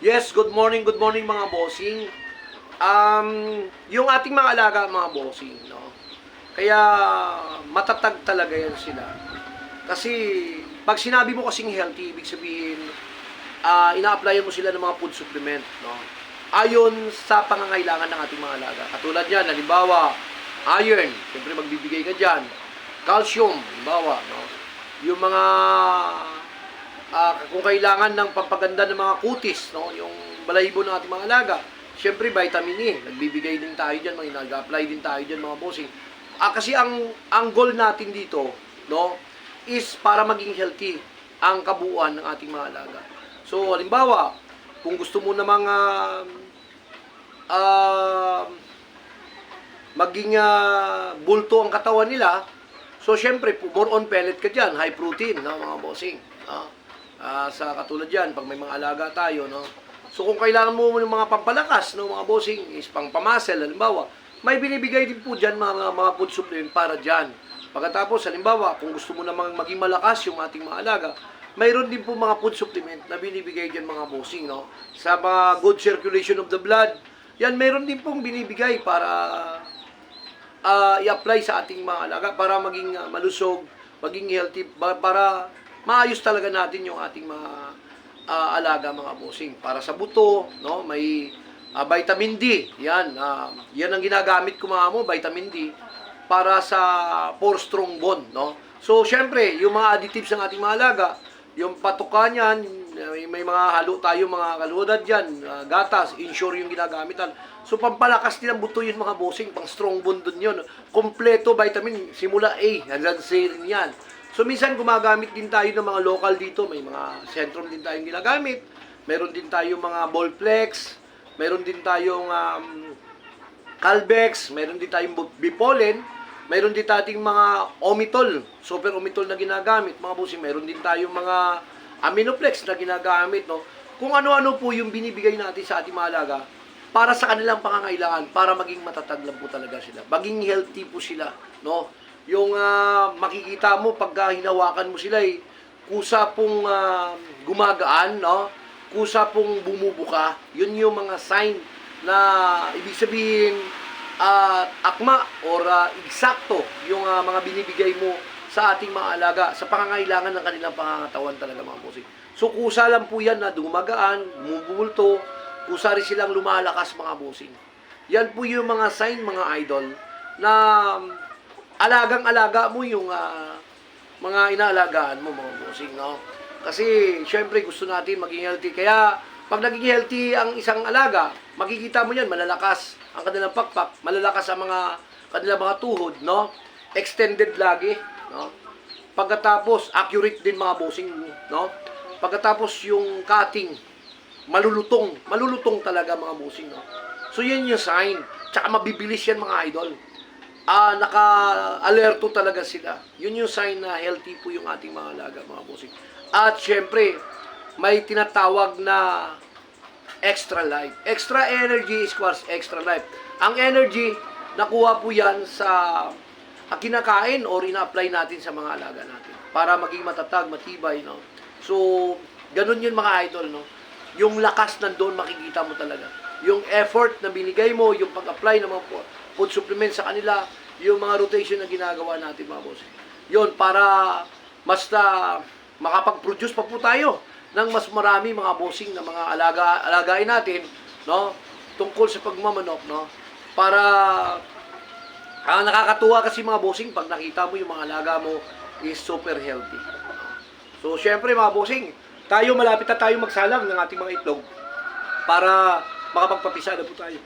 Yes, good morning, good morning mga bossing. Um, yung ating mga alaga mga bossing, no? Kaya matatag talaga yan sila. Kasi pag sinabi mo kasing healthy, ibig sabihin ah ina-applyan mo sila ng mga food supplement, no? Ayon sa pangangailangan ng ating mga alaga. Katulad yan, halimbawa, iron, siyempre magbibigay ka dyan. Calcium, halimbawa, no? Yung mga Ah, kung kailangan ng pampaganda ng mga kutis, no, yung balahibo ng ating mga alaga, syempre vitamin E, nagbibigay din tayo diyan, mga nag-apply din tayo diyan mga bossing. Ah, kasi ang ang goal natin dito, no, is para maging healthy ang kabuuan ng ating mga alaga. So, halimbawa, kung gusto mo na mga ah, maging ah, bulto ang katawan nila, so syempre, more on pellet ka dyan, high protein, no, mga bossing. Ah, Ah, sa katulad yan, pag may mga alaga tayo, no? So kung kailangan mo ng mga pampalakas, no, mga bossing, is pang pamasel, halimbawa, may binibigay din po dyan mga, mga food supplement para dyan. Pagkatapos, halimbawa, kung gusto mo namang maging malakas yung ating mga alaga, mayroon din po mga food supplement na binibigay dyan mga bossing, no? Sa mga good circulation of the blood, yan, mayroon din pong binibigay para ah, i-apply sa ating mga alaga para maging ah, malusog, maging healthy, para maayos talaga natin yung ating mga ah, alaga mga bossing. Para sa buto, no, may ah, vitamin D. Yan, ah, yan ang ginagamit ko mga mo, vitamin D para sa for strong bone, no. So, syempre, yung mga additives ng ating mga alaga, yung patuka niyan, may, mga halo tayo mga kaludad diyan, gatas, insure yung ginagamitan. So pampalakas din ang buto yun mga bossing, pang strong bone dun yun. Kompleto vitamin simula A hanggang C rin yan. So minsan gumagamit din tayo ng mga local dito, may mga Centrum din tayong ginagamit. Meron din tayong mga Bolplex, meron din tayong um, Calbex, meron din tayong Bipolen, meron din tayong mga Omitol, super Omitol na ginagamit, mga bossing, meron din tayong mga Aminoplex na ginagamit, no? Kung ano-ano po yung binibigay natin sa ating mga alaga para sa kanilang pangangailangan, para maging matatag lang po talaga sila. Maging healthy po sila, no? Yung ah, makikita mo pagka hinawakan mo sila, eh, kusa pong ah, gumagaan, no? Kusa pong bumubuka. Yun yung mga sign na ibig sabihin ah, akma or ah, eksakto yung ah, mga binibigay mo sa ating mga alaga sa pangangailangan ng kanilang pangangatawan talaga mga bossing. So kusa lang po yan na dumagaan, bumubulto, kusa rin silang lumalakas mga bossing. Yan po yung mga sign mga idol na alagang-alaga mo yung ah, mga inaalagaan mo mga bossing, no? Kasi syempre gusto natin maging healthy. Kaya pag naging healthy ang isang alaga, makikita mo yan, malalakas ang kanilang pakpak, malalakas ang mga kanilang mga tuhod, no? Extended lagi, no? Pagkatapos, accurate din mga bossing, no? Pagkatapos yung cutting, malulutong, malulutong talaga mga bossing, no? So yan yung sign. Tsaka mabibilis yan mga idol. Ah, naka-alerto talaga sila. Yun yung sign na healthy po yung ating mga alaga, mga bossing. At syempre, may tinatawag na extra life. Extra energy equals extra life. Ang energy, nakuha po yan sa kinakain or ina-apply natin sa mga alaga natin para maging matatag, matibay, no? So, ganun yun mga idol, no? Yung lakas nandoon makikita mo talaga. Yung effort na binigay mo, yung pag-apply ng mga food supplements sa kanila, yung mga rotation na ginagawa natin mga boss. Yun, para mas na makapag-produce pa po tayo ng mas marami mga bossing na mga alaga alagain natin, no? Tungkol sa pagmamanok, no? Para Ah, nakakatuwa kasi mga bossing pag nakita mo yung mga alaga mo is super healthy. So, syempre mga bossing, tayo malapit na tayo magsalang ng ating mga itlog para makapagpapisa na po tayo.